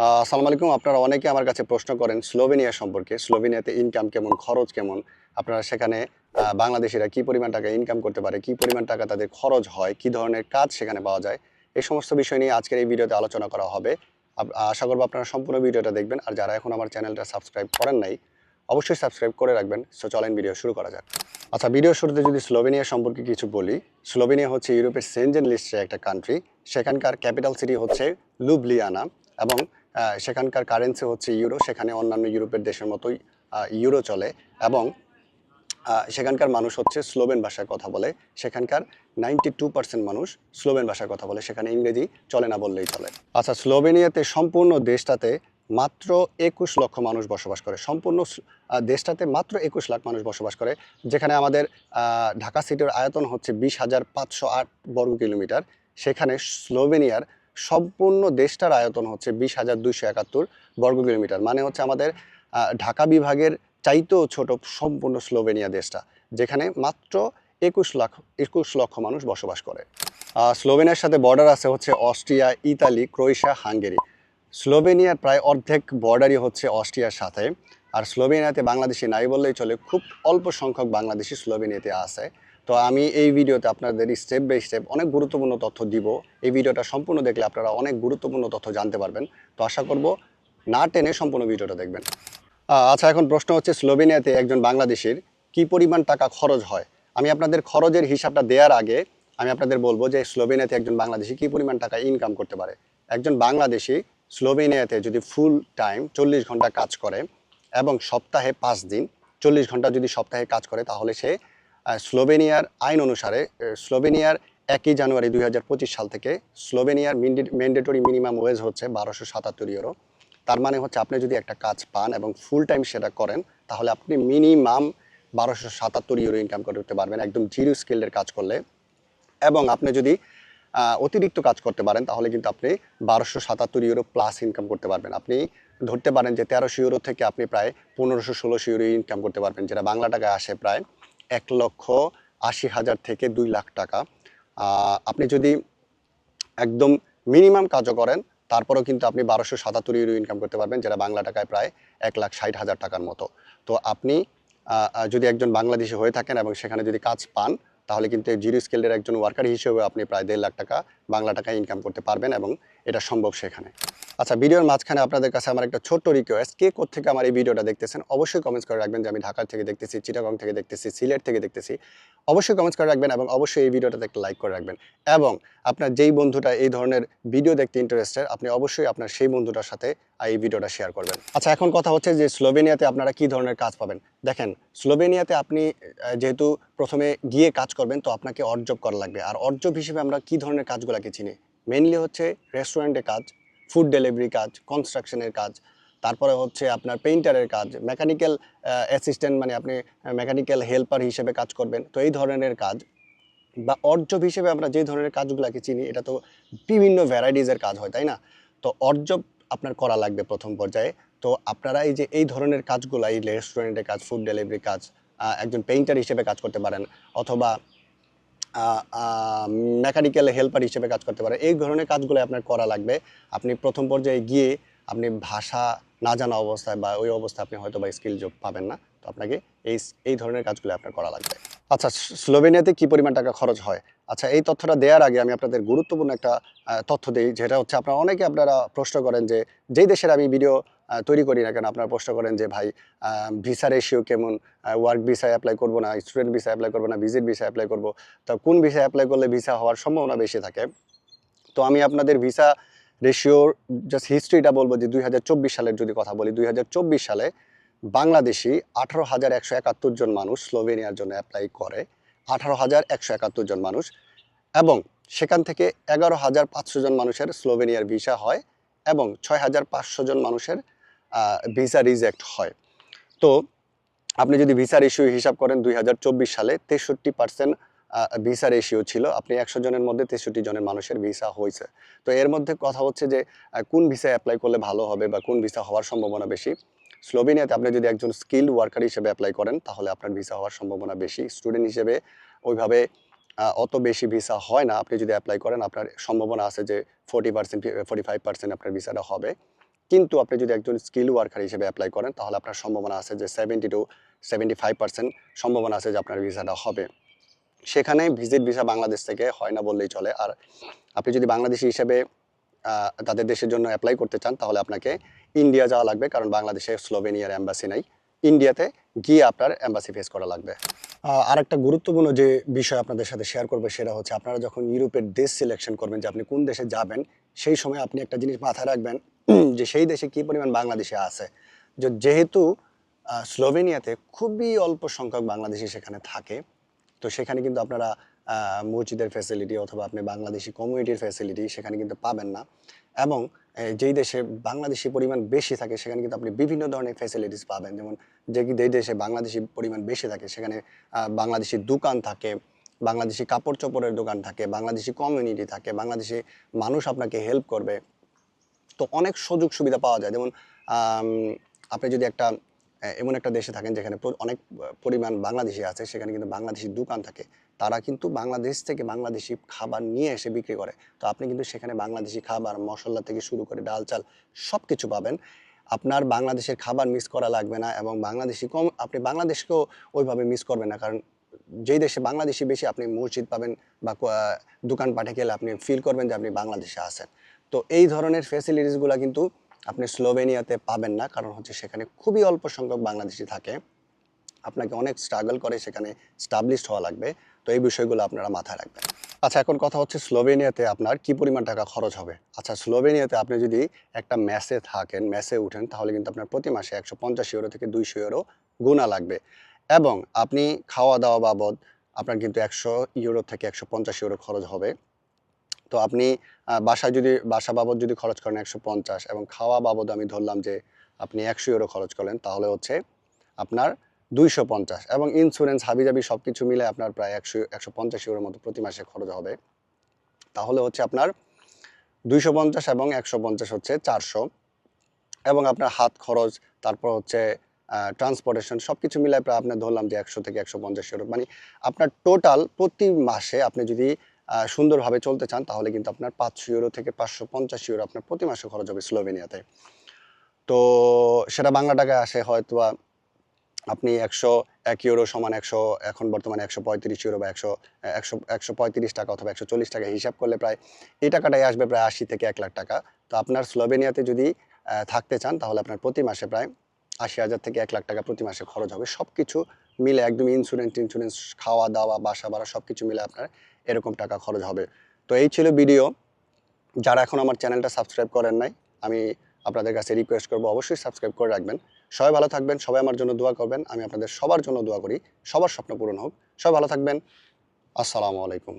আসসালামু আলাইকুম। আপনারা অনেকে আমার কাছে প্রশ্ন করেন, স্লোভেনিয়া সম্পর্কে, স্লোভেনিয়াতে ইনকাম কেমন, খরচ কেমন? আপনারা সেখানে বাংলাদেশিরা কি পরিমাণ টাকা ইনকাম করতে পারে, কি পরিমাণ টাকা তাদের খরচ হয়, কি ধরনের কাজ সেখানে পাওয়া যায়, এই সমস্ত বিষয় নিয়ে আজকের এই ভিডিওতে আলোচনা করা হবে। আশা করব আপনারা সম্পূর্ণ ভিডিওটা দেখবেন। আর যারা এখন আমার চ্যানেলটা সাবস্ক্রাইব করেন নাই, অবশ্যই সাবস্ক্রাইব করে রাখবেন। সো চলেন ভিডিও শুরু করা যাক। আচ্ছা ভিডিও শুরুতে যদি স্লোভেনিয়া সম্পর্কে কিছু বলি, স্লোভেনিয়া হচ্ছে ইউরোপের সেনজেন লিস্টে একটা কান্ট্রি সেখানকার ক্যাপিটাল সিটি হচ্ছে লুবলিয়ানা এবং সেখানকার কারেন্সি হচ্ছে ইউরো সেখানে অন্যান্য ইউরোপের দেশের মতোই ইউরো চলে এবং সেখানকার মানুষ হচ্ছে স্লোবেন ভাষায় কথা বলে, সেখানকার নাইনটি টু পার্সেন্ট মানুষ স্লোবেন ভাষায় কথা বলে, সেখানে ইংরেজি চলে না বললেই চলে। আচ্ছা স্লোভেনিয়াতে সম্পূর্ণ দেশটাতে মাত্র একুশ লক্ষ মানুষ বসবাস করে, সম্পূর্ণ দেশটাতে মাত্র একুশ লাখ মানুষ বসবাস করে, যেখানে আমাদের ঢাকা সিটির আয়তন হচ্ছে বিশ হাজার পাঁচশো আট বর্গ কিলোমিটার, সেখানে স্লোভেনিয়ার সম্পূর্ণ দেশটার আয়তন হচ্ছে বিশ হাজার দুইশো একাত্তর বর্গ কিলোমিটার। মানে হচ্ছে আমাদের ঢাকা বিভাগের চাইতেও ছোট সম্পূর্ণ স্লোভেনিয়া দেশটা, যেখানে মাত্র একুশ লাখ, একুশ লক্ষ মানুষ বসবাস করে। স্লোভেনিয়ার সাথে বর্ডার আছে হচ্ছে অস্ট্রিয়া, ইতালি, ক্রোয়েশিয়া, হাঙ্গেরি। স্লোভেনিয়ার প্রায় অর্ধেক বর্ডারই হচ্ছে অস্ট্রিয়ার সাথে। আর স্লোভেনিয়াতে বাংলাদেশি নাই বললেই চলে, খুব অল্প সংখ্যক বাংলাদেশি স্লোভেনিয়াতে আছে। তো আমি এই ভিডিওতে আপনাদের স্টেপ বাই স্টেপ অনেক গুরুত্বপূর্ণ তথ্য দিব। এই ভিডিওটা সম্পূর্ণ দেখলে আপনারা অনেক গুরুত্বপূর্ণ তথ্য জানতে পারবেন। তো আশা করব না টেনে সম্পূর্ণ ভিডিওটা দেখবেন। আচ্ছা এখন প্রশ্ন হচ্ছে স্লোভেনিয়াতে একজন বাংলাদেশির কি পরিমাণ টাকা খরচ হয়? আমি আপনাদের খরচের হিসাবটা দেওয়ার আগে আমি আপনাদের বলব যে স্লোভেনিয়াতে একজন বাংলাদেশি কি পরিমাণ টাকা ইনকাম করতে পারে? একজন বাংলাদেশি স্লোভেনিয়াতে যদি ফুল টাইম চল্লিশ ঘণ্টা কাজ করে এবং সপ্তাহে পাঁচ দিন, চল্লিশ ঘণ্টা যদি সপ্তাহে কাজ করে, তাহলে সে স্লোভেনিয়ার আইন অনুসারে স্লোভেনিয়ার একই জানুয়ারি দুই হাজার পঁচিশ সাল থেকে স্লোভেনিয়ার ম্যান্ডেটরি মিনিমাম ওয়েজ হচ্ছে বারোশো সাতাত্তর ইউরো তার মানে হচ্ছে আপনি যদি একটা কাজ পান এবং ফুল টাইম সেটা করেন, তাহলে আপনি মিনিমাম বারোশো সাতাত্তর ইউরো ইনকাম করতে পারবেন, একদম জিরো স্কেলের কাজ করলে। এবং আপনি যদি অতিরিক্ত কাজ করতে পারেন, তাহলে কিন্তু আপনি বারোশো সাতাত্তর ইউরো প্লাস ইনকাম করতে পারবেন। আপনি ধরতে পারেন যে তেরোশো ইউরো থেকে আপনি প্রায় পনেরোশো ষোলোশো ইউরো ইনকাম করতে পারবেন, যেটা বাংলা টাকায় আসে প্রায় এক লক্ষ আশি হাজার থেকে দুই লাখ টাকা। আপনি যদি একদম মিনিমাম কাজও করেন, তারপরেও কিন্তু আপনি বারোশো সাতাত্তর ইউরো ইনকাম করতে পারবেন, যেটা বাংলা টাকায় প্রায় এক লাখ ষাট হাজার টাকার মতো। তো আপনি যদি একজন বাংলাদেশি হয়ে থাকেন এবং সেখানে যদি কাজ পান, তাহলে কিন্তু জিরো স্কেলের একজন ওয়ার্কার হিসেবে আপনি প্রায় দেড় লাখ টাকা বাংলা টাকায় ইনকাম করতে পারবেন এবং এটা সম্ভব সেখানে। আচ্ছা ভিডিওর মাঝখানে আপনাদের কাছে আমার একটা ছোট্ট রিকোয়েস্ট কে থেকে আমার এই ভিডিওটা দেখতেছেন অবশ্যই কমেন্টস করে রাখবেন যে আমি ঢাকা থেকে দেখতেছি চিটাগং থেকে দেখতেছি, সিলেট থেকে দেখতেছি। অবশ্যই কমেন্টস করে রাখবেন এবং অবশ্যই এই ভিডিওটাতে একটা লাইক করে রাখবেন। এবং আপনার যেই বন্ধুটা এই ধরনের ভিডিও দেখতে ইন্টারেস্টেড আপনি অবশ্যই আপনার সেই বন্ধুটার সাথে এই ভিডিওটা শেয়ার করবেন। আচ্ছা এখন কথা হচ্ছে যে স্লোভেনিয়াতে আপনারা কি ধরনের কাজ পাবেন? দেখেন স্লোভেনিয়াতে আপনি যেহেতু প্রথমে গিয়ে কাজ করবেন, তো আপনাকে অর্জব করা লাগবে। আর অর্জব হিসেবে আমরা কি ধরনের কাজগুলোকে চিনি? মেনলি হচ্ছে রেস্টুরেন্টে কাজ ফুড ডেলিভারি কাজ কনস্ট্রাকশনের কাজ, তারপরে হচ্ছে আপনার পেইন্টারের কাজ মেকানিক্যাল অ্যাসিস্ট্যান্ট মানে আপনি মেকানিক্যাল হেল্পার হিসেবে কাজ করবেন। তো এই ধরনের কাজ বা অর্জব হিসেবে আমরা যে ধরনের কাজগুলোকে চিনি, এটা তো বিভিন্ন ভ্যারাইটিসের কাজ হয়, তাই না? তো অর্জব আপনার করা লাগবে প্রথম পর্যায়ে। তো আপনারা এই যে এই ধরনের কাজগুলো, এই রেস্টুরেন্টের কাজ ফুড ডেলিভারি কাজ একজন পেইন্টার হিসেবে কাজ করতে পারেন, অথবা মেকানিক্যাল হেল্পার হিসেবে কাজ করতে পারে। এই ধরনের কাজগুলো আপনার করা লাগবে। আপনি প্রথম পর্যায়ে গিয়ে আপনি ভাষা না জানা অবস্থায় বা ওই অবস্থায় আপনি হয়তো বা স্কিল যোগ পাবেন না। তো আপনাকে এই এই ধরনের কাজগুলো আপনার করা লাগবে। আচ্ছা স্লোভেনিয়াতে কি পরিমাণ টাকা খরচ হয়? আচ্ছা এই তথ্যটা দেওয়ার আগে আমি আপনাদের গুরুত্বপূর্ণ একটা তথ্য দিই, যেটা হচ্ছে আপনারা অনেকে আপনারা প্রশ্ন করেন যে, যেই দেশের আমি ভিডিও তৈরি করি না কেন? আপনারা প্রশ্ন করেন যে, ভাই ভিসা রেশিও কেমন? ওয়ার্ক ভিসায় অ্যাপ্লাই করব না? স্টুডেন্ট ভিসা অ্যাপ্লাই করব না? ভিজিট ভিসা অ্যাপ্লাই করব? তো কোন ভিসা অ্যাপ্লাই করলে ভিসা হওয়ার সম্ভাবনা বেশি থাকে? তো আমি আপনাদের ভিসা রেশিওর জাস্ট হিস্ট্রিটা বলব যে, দুই হাজার চব্বিশ সালের যদি কথা বলি, দুই হাজার চব্বিশ সালে বাংলাদেশি আঠারো হাজার একশো একাত্তর জন মানুষ স্লোভেনিয়ার জন্য অ্যাপ্লাই করে। আঠারো হাজার একশো একাত্তর জন মানুষ এবং সেখান থেকে এগারো হাজার পাঁচশো জন মানুষের স্লোভেনিয়ার ভিসা হয় এবং ছয় হাজার পাঁচশো জন মানুষের ভিসা রিজেক্ট হয়। তো আপনি যদি ভিসা ইস্যু হিসাব করেন দুই হাজার চব্বিশ সালে, তেষট্টি পার্সেন্ট ভিসা রেশিও ছিল। আপনি একশো জনের মধ্যে তেষট্টি জনের মানুষের ভিসা হয়েছে। তো এর মধ্যে কথা হচ্ছে যে কোন ভিসা অ্যাপ্লাই করলে ভালো হবে বা কোন ভিসা হওয়ার সম্ভাবনা বেশি? স্লোভেনিয়াতে আপনি যদি একজন স্কিল্ড ওয়ার্কার হিসেবে অ্যাপ্লাই করেন, তাহলে আপনার ভিসা হওয়ার সম্ভাবনা বেশি। স্টুডেন্ট হিসেবে ওইভাবে অত বেশি ভিসা হয় না। আপনি যদি অ্যাপ্লাই করেন, আপনার সম্ভাবনা আছে যে forty percent forty five percent আপনার ভিসাটা হবে। কিন্তু আপনি যদি একজন স্কিল ওয়ার্কার হিসেবে অ্যাপ্লাই করেন, তাহলে আপনার সম্ভাবনা আছে যে seventy two seventy five percent সম্ভাবনা আছে যে আপনার ভিসাটা হবে। সেখানে ভিজিট ভিসা বাংলাদেশ থেকে হয় না বললেই চলে। আর আপনি যদি বাংলাদেশি হিসেবে তাদের দেশের জন্য অ্যাপ্লাই করতে চান, তাহলে আপনাকে ইন্ডিয়া যাওয়া লাগবে, কারণ বাংলাদেশে স্লোভেনিয়ার অ্যাম্বাসি নাই। ইন্ডিয়াতে গিয়ে আপনার অ্যাম্বাসি ফেস করা লাগবে। আর একটা গুরুত্বপূর্ণ যে বিষয় আপনাদের সাথে শেয়ার করবে সেটা হচ্ছে আপনারা যখন ইউরোপের দেশ সিলেকশন করবেন যে আপনি কোন দেশে যাবেন, সেই সময় আপনি একটা জিনিস মাথায় রাখবেন, যে সেই দেশে কি পরিমাণ বাংলাদেশে আছে। যেহেতু স্লোভেনিয়াতে খুবই অল্প সংখ্যক বাংলাদেশি সেখানে থাকে, তো সেখানে কিন্তু আপনারা মসজিদের ফ্যাসিলিটি অথবা আপনি বাংলাদেশি কমিউনিটির ফ্যাসিলিটি সেখানে কিন্তু পাবেন না। এবং যেই দেশে বাংলাদেশি পরিমাণ বেশি থাকে, সেখানে কিন্তু আপনি বিভিন্ন ধরনের ফ্যাসিলিটিস পাবেন। যেমন যে যেই দেশে বাংলাদেশি পরিমাণ বেশি থাকে, সেখানে বাংলাদেশি দোকান থাকে, বাংলাদেশি কাপড় চোপড়ের দোকান থাকে, বাংলাদেশি কমিউনিটি থাকে, বাংলাদেশি মানুষ আপনাকে হেল্প করবে। তো অনেক সুযোগ সুবিধা পাওয়া যায়। যেমন আপনি যদি একটা এমন একটা দেশে থাকেন, যেখানে অনেক পরিমাণ বাংলাদেশি আছে, সেখানে কিন্তু বাংলাদেশি দোকান থাকে। তারা কিন্তু বাংলাদেশ থেকে বাংলাদেশি খাবার নিয়ে এসে বিক্রি করে। তো আপনি কিন্তু সেখানে বাংলাদেশি খাবার, মশলা থেকে শুরু করে ডাল, চাল সব কিছু পাবেন। আপনার বাংলাদেশের খাবার মিস করা লাগবে না এবং বাংলাদেশি কম, আপনি বাংলাদেশকেও ওইভাবে মিস করবেন না। কারণ যেই দেশে বাংলাদেশি বেশি আপনি মসজিদ পাবেন বা দোকানপাটে গেলে আপনি ফিল করবেন যে আপনি বাংলাদেশে আসেন তো এই ধরনের ফেসিলিটিসগুলো কিন্তু আপনি স্লোভেনিয়াতে পাবেন না। কারণ হচ্ছে সেখানে খুবই অল্প সংখ্যক বাংলাদেশি থাকে। আপনাকে অনেক স্ট্রাগল করে সেখানে স্টাবলিশড হওয়া লাগবে। তো এই বিষয়গুলো আপনারা মাথায় রাখবেন। আচ্ছা এখন কথা হচ্ছে স্লোভেনিয়াতে আপনার কি পরিমাণ টাকা খরচ হবে? আচ্ছা স্লোভেনিয়াতে আপনি যদি একটা ম্যাসে থাকেন ম্যাসে উঠেন, তাহলে কিন্তু আপনার প্রতি মাসে একশো পঞ্চাশ ইউরো থেকে দুইশো ইউরো গুণা লাগবে। এবং আপনি খাওয়া দাওয়া বাবদ আপনার কিন্তু একশো ইউরো থেকে একশো পঞ্চাশ ইউরো খরচ হবে। তো আপনি বাসায় যদি, বাসা বাবদ যদি খরচ করেন একশো পঞ্চাশ এবং খাওয়া বাবদ আমি ধরলাম যে আপনি একশো ইউরো খরচ করেন তাহলে হচ্ছে আপনার দুইশো পঞ্চাশ এবং ইন্স্যুরেন্স হাবিজাবি সব কিছু মিলে আপনার প্রায় একশো একশো পঞ্চাশ ইউরোর মতো প্রতি মাসে খরচ হবে। তাহলে হচ্ছে আপনার দুইশো পঞ্চাশ এবং একশো পঞ্চাশ হচ্ছে চারশো এবং আপনার হাত খরচ, তারপর হচ্ছে ট্রান্সপোর্টেশন সব কিছু মিলায় প্রায় আপনার ধরলাম যে একশো থেকে একশো পঞ্চাশ ইউরো মানে আপনার টোটাল প্রতি মাসে আপনি যদি সুন্দরভাবে চলতে চান, তাহলে কিন্তু আপনার পাঁচশো ইউরো থেকে পাঁচশো পঞ্চাশ ইউরো আপনার প্রতি মাসে খরচ হবে স্লোভেনিয়াতে। তো সেটা বাংলা টাকায় আসে হয়তো আপনি একশো এক ইউরো সমান একশো, এখন বর্তমানে একশো পঁয়ত্রিশ ইউরো বা একশো একশো একশো পঁয়ত্রিশ টাকা অথবা একশো চল্লিশ টাকা হিসাব করলে প্রায় এই টাকাটাই আসবে প্রায় আশি থেকে এক লাখ টাকা। তো আপনার স্লোভেনিয়াতে যদি থাকতে চান, তাহলে আপনার প্রতি মাসে প্রায় আশি হাজার থেকে এক লাখ টাকা প্রতি মাসে খরচ হবে। সব কিছু মিলে একদম ইন্স্যুরেন্স ইন্স্যুরেন্স খাওয়া দাওয়া বাসা ভাড়া সব কিছু মিলে আপনার এরকম টাকা খরচ হবে। তো এই ছিল ভিডিও যারা এখন আমার চ্যানেলটা সাবস্ক্রাইব করেন নাই, আমি আপনাদের কাছে রিকোয়েস্ট করব, অবশ্যই সাবস্ক্রাইব করে রাখবেন। সবাই ভালো থাকবেন, সবাই আমার জন্য দোয়া করবেন। আমি আপনাদের সবার জন্য দোয়া করি, সবার স্বপ্ন পূরণ হোক। সবাই ভালো থাকবেন। আসসালামু আলাইকুম।